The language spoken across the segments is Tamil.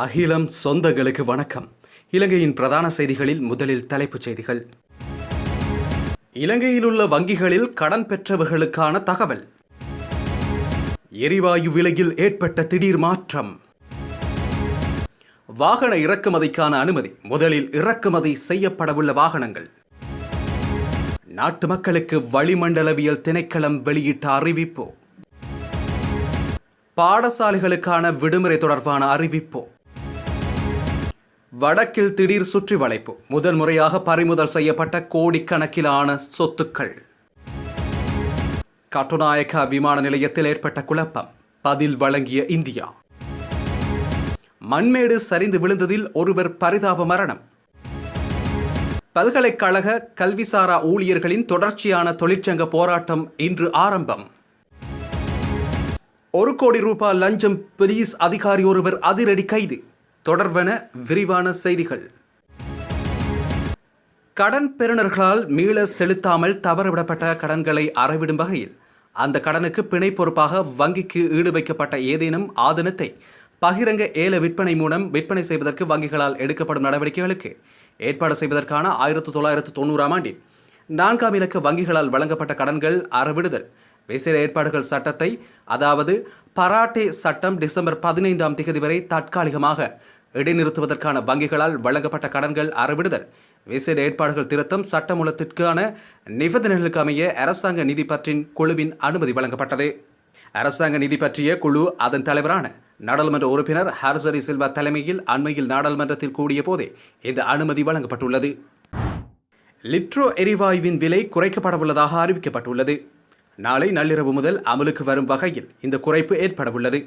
அகிலம் சொந்தங்களுக்கு வணக்கம். இலங்கையின் பிரதான செய்திகளில் முதலில் தலைப்புச் செய்திகள். இலங்கையில் உள்ள வங்கிகளில் கடன் பெற்றவர்களுக்கான தகவல். எரிவாயு விலையில் ஏற்பட்ட திடீர் மாற்றம். வாகன இறக்குமதிக்கான அனுமதி. முதலில் இறக்குமதி செய்யப்படவுள்ள வாகனங்கள். நாட்டு மக்களுக்கு வளிமண்டலவியல் திணைக்களம் வெளியிட்ட அறிவிப்பு. பாடசாலைகளுக்கான விடுமுறை தொடர்பான அறிவிப்பு. வடக்கில் திடீர் சுற்றி வளைப்பு. முதல் முறையாக பறிமுதல் செய்யப்பட்ட கோடிக்கணக்கிலான சொத்துக்கள். கட்டுநாயக்கா விமான நிலையத்தில் ஏற்பட்ட குழப்பம். பதில் வழங்கிய இந்தியா. மண்மேடு சரிந்து விழுந்ததில் ஒருவர் பரிதாப மரணம். பல்கலைக்கழக கல்விசாரா ஊழியர்களின் தொடர்ச்சியான தொழிற்சங்க போராட்டம் இன்று ஆரம்பம். ஒரு கோடி ரூபாய் லஞ்சம் போலீஸ் அதிகாரி ஒருவர் அதிரடி கைது. தொடர்வன விரிவான செய்திகள். கடன் பெறுநர்களால் மீள செலுத்தாமல் தவறவிடப்பட்ட கடன்களை அறவிடும் வகையில் அந்த கடனுக்கு பிணை பொறுப்பாக வங்கிக்கு ஈடு வைக்கப்பட்ட ஏதேனும் ஆதனத்தை பகிரங்க ஏல விற்பனை மூலம் விற்பனை செய்வதற்கு வங்கிகளால் எடுக்கப்படும் நடவடிக்கைகளுக்கு ஏற்பாடு செய்வதற்கான ஆயிரத்து தொள்ளாயிரத்து தொண்ணூறாம் ஆண்டில் நான்காம் இலக்க வங்கிகளால் வழங்கப்பட்ட கடன்கள் அறவிடுதல் விசேட ஏற்பாடுகள் சட்டத்தை அதாவது பராட்டே சட்டம் டிசம்பர் பதினைந்தாம் தேதி வரை தற்காலிகமாக இடைநிறுத்துவதற்கான வங்கிகளால் வழங்கப்பட்ட கடன்கள் அறவிடுதல். விசேட ஏற்பாடுகள் திருத்தம் சட்டமூலத்திற்கான நிபந்தனைகளுக்கு அமைய அரசாங்க நிதி பற்றின் குழுவின் அனுமதி வழங்கப்பட்டது. அரசாங்க நிதி பற்றிய குழு அதன் தலைவரான நாடாளுமன்ற உறுப்பினர் ஹர்சரி சில்வா தலைமையில் அண்மையில் நாடாளுமன்றத்தில் கூடிய போதே இந்த அனுமதி வழங்கப்பட்டுள்ளது. லிட்ரோ எரிவாயுவின் விலை குறைக்கப்படவுள்ளதாக அறிவிக்கப்பட்டுள்ளது. நாளை நள்ளிரவு முதல் அமலுக்கு வரும் வகையில் இந்த குறைப்பு ஏற்படவுள்ளது.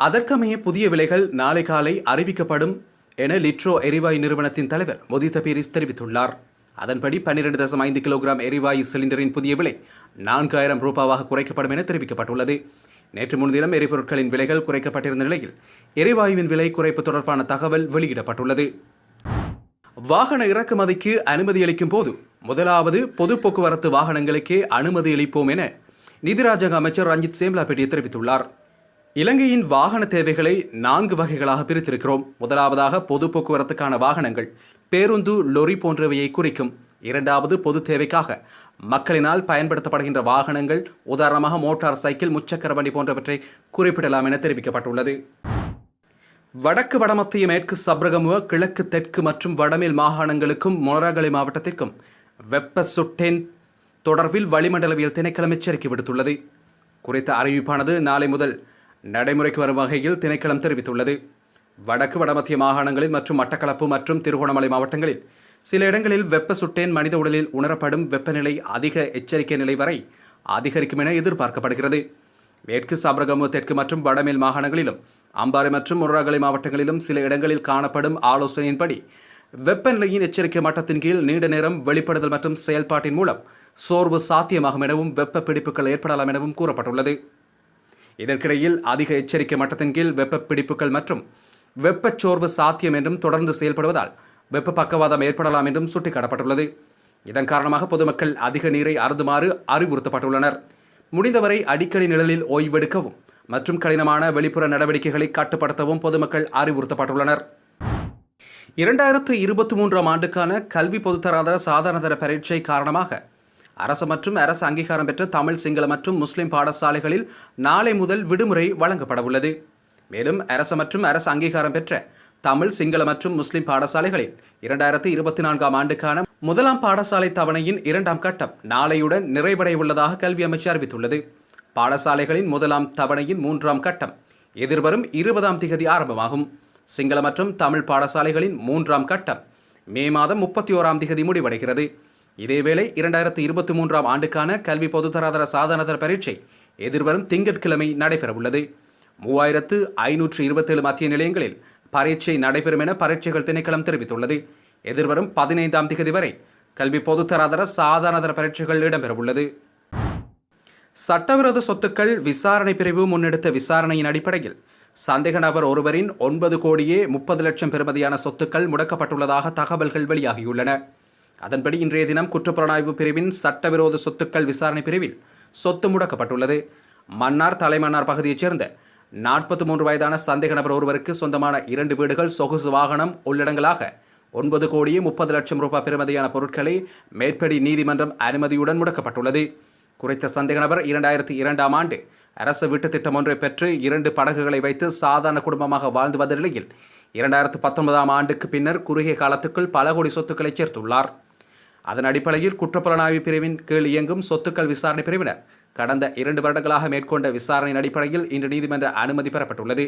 அதற்கமைய புதிய விலைகள் நாளை காலை அறிவிக்கப்படும் என லிட்ரோ எரிவாயு நிறுவனத்தின் தலைவர் மொதித பீரிஸ் தெரிவித்துள்ளார். அதன்படி பன்னிரண்டு தசம் ஐந்து கிலோகிராம் எரிவாயு சிலிண்டரின் புதிய விலை நான்காயிரம் ரூபாவாக குறைக்கப்படும் என தெரிவிக்கப்பட்டுள்ளது. நேற்று முன்தினம் எரிபொருட்களின் விலைகள் குறைக்கப்பட்டிருந்த நிலையில் எரிவாயுவின் விலை குறைப்பு தொடர்பான தகவல் வெளியிடப்பட்டுள்ளது. வாகன இறக்குமதிக்கு அனுமதி அளிக்கும் போது முதலாவது பொது போக்குவரத்து வாகனங்களுக்கே அனுமதி அளிப்போம் என நிதி அமைச்சர் ரஞ்சித் சேம்லாபேட்டி தெரிவித்துள்ளார். இலங்கையின் வாகன தேவைகளை நான்கு வகைகளாக பிரித்திருக்கிறோம். முதலாவதாக பொது போக்குவரத்துக்கான வாகனங்கள் பேருந்து லொரி போன்றவையை குறிக்கும். இரண்டாவது பொது தேவைக்காக மக்களினால் பயன்படுத்தப்படுகின்ற வாகனங்கள் உதாரணமாக மோட்டார் சைக்கிள் முச்சக்கர வண்டி போன்றவற்றை குறிப்பிடலாம் என தெரிவிக்கப்பட்டுள்ளது. வடக்கு வடமத்திய மேற்கு சப்ரகமுவ கிழக்கு தெற்கு மற்றும் வடமேல் மாகாணங்களுக்கும் மொனராகலை மாவட்டத்திற்கும் வெப்ப சுட்டேன் தொடர்பில் வளிமண்டலவியல் திணைக்களம் எச்சரிக்கை விடுத்துள்ளது. குறித்த அறிவிப்பானது நாளை முதல் நடைமுறைக்கு வரும் வகையில் திணைக்களம் தெரிவித்துள்ளது. வடக்கு வடமத்திய மாகாணங்களில் மற்றும் மட்டக்களப்பு மற்றும் திருகோணமலை மாவட்டங்களில் சில இடங்களில் வெப்ப சுட்டேன் மனித உடலில் உணரப்படும் வெப்பநிலை அதிக எச்சரிக்கை நிலை வரை அதிகரிக்கும் என எதிர்பார்க்கப்படுகிறது. மேற்கு சபரகமு தெற்கு மற்றும் வடமேல் மாகாணங்களிலும் அம்பாறை மற்றும் முரராகலை மாவட்டங்களிலும் சில இடங்களில் காணப்படும் ஆலோசனையின்படி வெப்பநிலையின் எச்சரிக்கை மட்டத்தின் கீழ் நீண்ட நேரம் வெளிப்படுதல் மற்றும் செயல்பாட்டின் மூலம் சோர்வு சாத்தியமாகும் எனவும் வெப்ப பிடிப்புகள் ஏற்படலாம் எனவும் கூறப்பட்டுள்ளது. இதற்கிடையில் அதிக எச்சரிக்கை மட்டத்தின் கீழ் வெப்ப பிடிப்புகள் மற்றும் வெப்பச்சோர்வு சாத்தியம் என்றும் தொடர்ந்து செயல்படுவதால் வெப்ப பக்கவாதம் ஏற்படலாம் என்றும் சுட்டிக்காட்டப்பட்டுள்ளது. இதன் காரணமாக பொதுமக்கள் அதிக நீரை அருந்துமாறு அறிவுறுத்தப்பட்டுள்ளனர். முடிந்தவரை அடிக்கடி நிழலில் ஓய்வெடுக்கவும் மற்றும் கடினமான வெளிப்புற நடவடிக்கைகளை கட்டுப்படுத்தவும் பொதுமக்கள் அறிவுறுத்தப்பட்டுள்ளனர். இரண்டாயிரத்து இருபத்தி மூன்றாம் ஆண்டுக்கான கல்வி பொதுத்தராதர சாதாரணதர பரீட்சை காரணமாக அரசு மற்றும் அரசு அங்கீகாரம் பெற்ற தமிழ் சிங்கள மற்றும் முஸ்லிம் பாடசாலைகளில் நாளை முதல் விடுமுறை வழங்கப்பட உள்ளது மேலும் அரசு மற்றும் அரசு அங்கீகாரம் பெற்ற தமிழ் சிங்கள மற்றும் முஸ்லிம் பாடசாலைகளில் இரண்டாயிரத்து இருபத்தி நான்காம் ஆண்டுக்கான முதலாம் பாடசாலை தவணையின் இரண்டாம் கட்டம் நாளையுடன் நிறைவடைய உள்ளதாக கல்வி அமைச்சு அறிவித்துள்ளது. பாடசாலைகளின் முதலாம் தவணையின் மூன்றாம் கட்டம் எதிர்வரும் இருபதாம் திகதி ஆரம்பமாகும். சிங்கள மற்றும் தமிழ் பாடசாலைகளின் மூன்றாம் கட்டம் மே மாதம் முப்பத்தி ஓராம் திகதி முடிவடைகிறது. இதேவேளை இரண்டாயிரத்து இருபத்தி மூன்றாம் ஆண்டுக்கான கல்வி பொதுத்தராதர சாதனதர பரீட்சை எதிர்வரும் திங்கட்கிழமை நடைபெறவுள்ளது. மூவாயிரத்து ஐநூற்று இருபத்தேழு மத்திய நிலையங்களில் பரீட்சை நடைபெறும் என பரீட்சைகள் திணைக்களம் தெரிவித்துள்ளது. எதிர்வரும் பதினைந்தாம் திகதி வரை கல்வி பொதுத்தராதர சாதாரணதர பரீட்சைகள் இடம்பெறவுள்ளது. சட்டவிரோத சொத்துக்கள் விசாரணை பிரிவு முன்னெடுத்த விசாரணையின் அடிப்படையில் சந்தேக நபர் ஒருவரின் ஒன்பது கோடியே முப்பது லட்சம் பெறுமதியான சொத்துக்கள் முடக்கப்பட்டுள்ளதாக தகவல்கள் வெளியாகியுள்ளன. அதன்படி இன்றைய தினம் குற்றப்புலனாய்வு பிரிவின் சட்டவிரோத சொத்துக்கள் விசாரணை பிரிவில் சொத்து முடக்கப்பட்டுள்ளது. மன்னார் தலைமன்னார் பகுதியைச் சேர்ந்த நாற்பத்தி மூன்று வயதான சந்தேக நபர் ஒருவருக்கு சொந்தமான இரண்டு வீடுகள் சொகுசு வாகனம் உள்ளடங்கலாக ஒன்பது கோடியே முப்பது லட்சம் ரூபாய் பெறுமதியான பொருட்களை மேற்படி நீதிமன்றம் அனுமதியுடன் முடக்கப்பட்டுள்ளது. குறித்த சந்தேக நபர் இரண்டாயிரத்தி இரண்டாம் ஆண்டு அரசு வீட்டு திட்டம் ஒன்றை பெற்று இரண்டு படகுகளை வைத்து சாதாரண குடும்பமாக வாழ்ந்து வந்த நிலையில் இரண்டாயிரத்து பத்தொன்பதாம் ஆண்டுக்கு பின்னர் குறுகிய காலத்துக்குள் பல கோடி சொத்துக்களை சேர்த்துள்ளார். அதன் அடிப்படையில் குற்றப்புலனாய்வு பிரிவின் கீழ் இயங்கும் சொத்துக்கள் விசாரணை பிரிவினர் கடந்த இரண்டு வருடங்களாக மேற்கொண்ட விசாரணையின் அடிப்படையில் இன்று நீதிமன்ற அனுமதி பெறப்பட்டுள்ளது.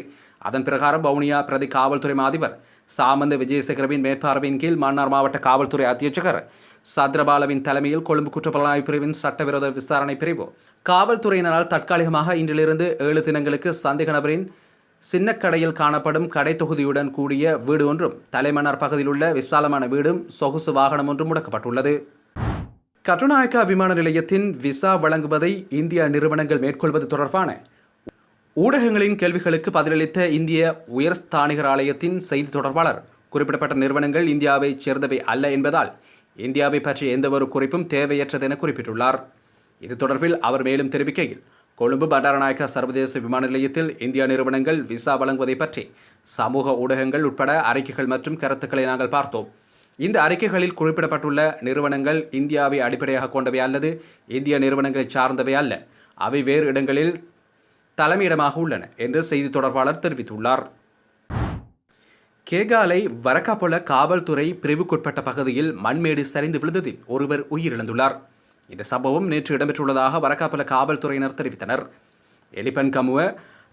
அதன் பிரகாரம் வவுனியா பிரதி காவல்துறை அதிபர் சாமந்த விஜயசேகரவின் மேற்பார்வையின் கீழ் மன்னார் மாவட்ட காவல்துறை அத்தியட்சகர் சத்ரபாலவின் தலைமையில் கொழும்பு குற்றப்புலனாய்வு பிரிவின் சட்டவிரோத விசாரணை பிரிவு காவல்துறையினரால் தற்காலிகமாக இன்றிலிருந்து ஏழு தினங்களுக்கு சந்தேக நபரின் சின்னக்கடையில் காணப்படும் கடை தொகுதியுடன் கூடிய வீடு ஒன்றும் தலைமன்னார் பகுதியில் உள்ள விசாலமான வீடும் சொகுசு வாகனம் ஒன்றும் முடக்கப்பட்டுள்ளது. கட்டுநாயக்கா விமான நிலையத்தின் விசா வழங்குவதை இந்திய நிறுவனங்கள் மேற்கொள்வது தொடர்பான ஊடகங்களின் கேள்விகளுக்கு பதிலளித்த இந்திய உயர்ஸ்தானிகர் ஆலயத்தின் செய்தி தொடர்பாளர் குறிப்பிடப்பட்ட நிறுவனங்கள் இந்தியாவைச் சேர்ந்தவை அல்ல என்பதால் இந்தியாவை பற்றிய எந்தவொரு குறிப்பும் தேவையற்றது என குறிப்பிட்டுள்ளார். இது தொடர்பில் அவர் மேலும் தெரிவிக்கையில் கொழும்பு பண்டாரநாயக்கா சர்வதேச விமான நிலையத்தில் இந்தியா நிறுவனங்கள் விசா வழங்குவதை பற்றி சமூக ஊடகங்கள் உட்பட அறிக்கைகள் மற்றும் கருத்துக்களை நாங்கள் பார்த்தோம். இந்த அறிக்கைகளில் குறிப்பிடப்பட்டுள்ள நிறுவனங்கள் இந்தியாவை அடிப்படையாக கொண்டவை அல்லது இந்திய நிறுவனங்களை சார்ந்தவை அல்ல. அவை வேறு இடங்களில் தலைமையிடமாக உள்ளன என்று செய்தி தொடர்பாளர் தெரிவித்துள்ளார். கேகாலை வரக்காபொல காவல்துறை பிரிவுக்குட்பட்ட பகுதியில் மண்மேடு சரிந்து விழுந்ததில் ஒருவர் உயிரிழந்துள்ளார். இந்த சம்பவம் நேற்று இடம்பெற்றுள்ளதாக வரக்காப்பல காவல்துறையினர் தெரிவித்தனர். எலிபன் கமுவ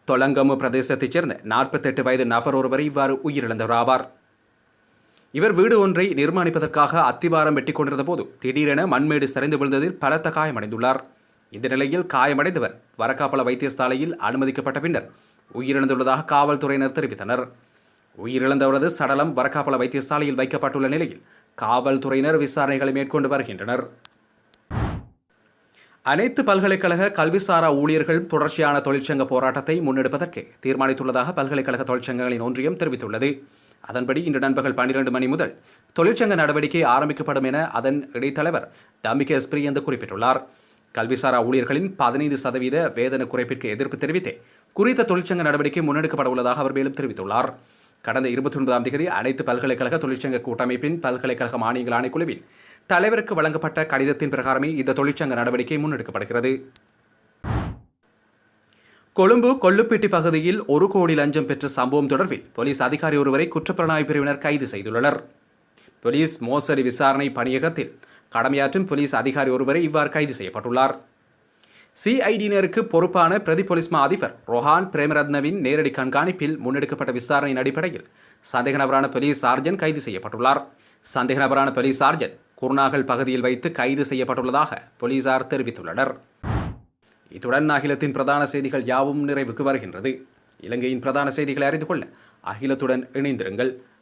தொலங்கமு பிரதேசத்தைச் சேர்ந்த நாற்பத்தெட்டு வயது நபர் ஒருவர் இவ்வாறு உயிரிழந்தவர் ஆவார் இவர் வீடு ஒன்றை நிர்மாணிப்பதற்காக அத்திவாரம் வெட்டி கொண்டிருந்த போது திடீரென மண்மேடு சரிந்து விழுந்ததில் பலத்த காயமடைந்துள்ளார். இந்த நிலையில் காயமடைந்தவர் வரக்காப்பல வைத்தியசாலையில் அனுமதிக்கப்பட்ட பின்னர் உயிரிழந்துள்ளதாக காவல்துறையினர் தெரிவித்தனர். உயிரிழந்தவரது சடலம் வரக்காப்பள வைத்தியசாலையில் வைக்கப்பட்டுள்ள நிலையில் காவல்துறையினர் விசாரணைகளை மேற்கொண்டு வருகின்றனர். அனைத்து பல்கலைக்கழக கல்விசாரா ஊழியர்கள் தொடர்ச்சியான தொழிற்சங்க போராட்டத்தை முன்னெடுப்பதற்கு தீர்மானித்துள்ளதாக பல்கலைக்கழக தொழிற்சங்கங்களின் ஒன்றியம் தெரிவித்துள்ளது. அதன்படி இன்று நண்பகல் பன்னிரண்டு மணி முதல் தொழிற்சங்க நடவடிக்கை ஆரம்பிக்கப்படும் என அதன் இடைத்தலைவர் டமிகே எஸ்பிரி என்று குறிப்பிட்டுள்ளார். கல்விசாரா ஊழியர்களின் பதினைந்து சதவீத வேதன குறைப்பிற்கு எதிர்ப்பு தெரிவித்து குறித்த தொழிற்சங்க நடவடிக்கை முன்னெடுக்கப்பட உள்ளதாக அவர் மேலும் தெரிவித்துள்ளார். கடந்த இருபத்தி ஒன்பதாம் தேதி அனைத்து பல்கலைக்கழக தொழிற்சங்க கூட்டமைப்பின் பல்கலைக்கழக மானியங்கள் ஆணைக்குழுவின் தலைவருக்கு வழங்கப்பட்ட கடிதத்தின் பிரகாரமே இந்த தொழிற்சங்க நடவடிக்கை முன்னெடுக்கப்படுகிறது. கொழும்பு கொள்ளுப்பேட்டி பகுதியில் ஒரு கோடி லஞ்சம் பெற்ற சம்பவம் தொடர்பில் போலீஸ் அதிகாரி ஒருவரை குற்றப்புலனாய்வு பிரிவினர் கைது செய்துள்ளனர். போலீஸ் மோசடி விசாரணை பணியகத்தில் கடமையாற்றும் போலீஸ் அதிகாரி ஒருவரை இவ்வாறு கைது செய்யப்பட்டுள்ளார். சிஐடியினருக்கு பொறுப்பான பிரதி போலீஸ் மா அதிபர் ரொஹான் பிரேமரத்னவின் நேரடி கண்காணிப்பில் முன்னெடுக்கப்பட்ட விசாரணையின் அடிப்படையில் சந்தேக நபரான போலீஸ் சார்ஜன் கைது செய்யப்பட்டுள்ளார். சந்தேக நபரான போலீஸ் சார்ஜன் குர்நாகல் பகுதியில் வைத்து கைது செய்யப்பட்டுள்ளதாக போலீசார் தெரிவித்துள்ளனர். இத்துடன் அகிலத்தின் பிரதான செய்திகள் யாவும் நிறைவுக்கு வருகின்றது. இலங்கையின் பிரதான செய்திகளை அறிந்து கொள்ள அகிலத்துடன் இணைந்திருங்கள்.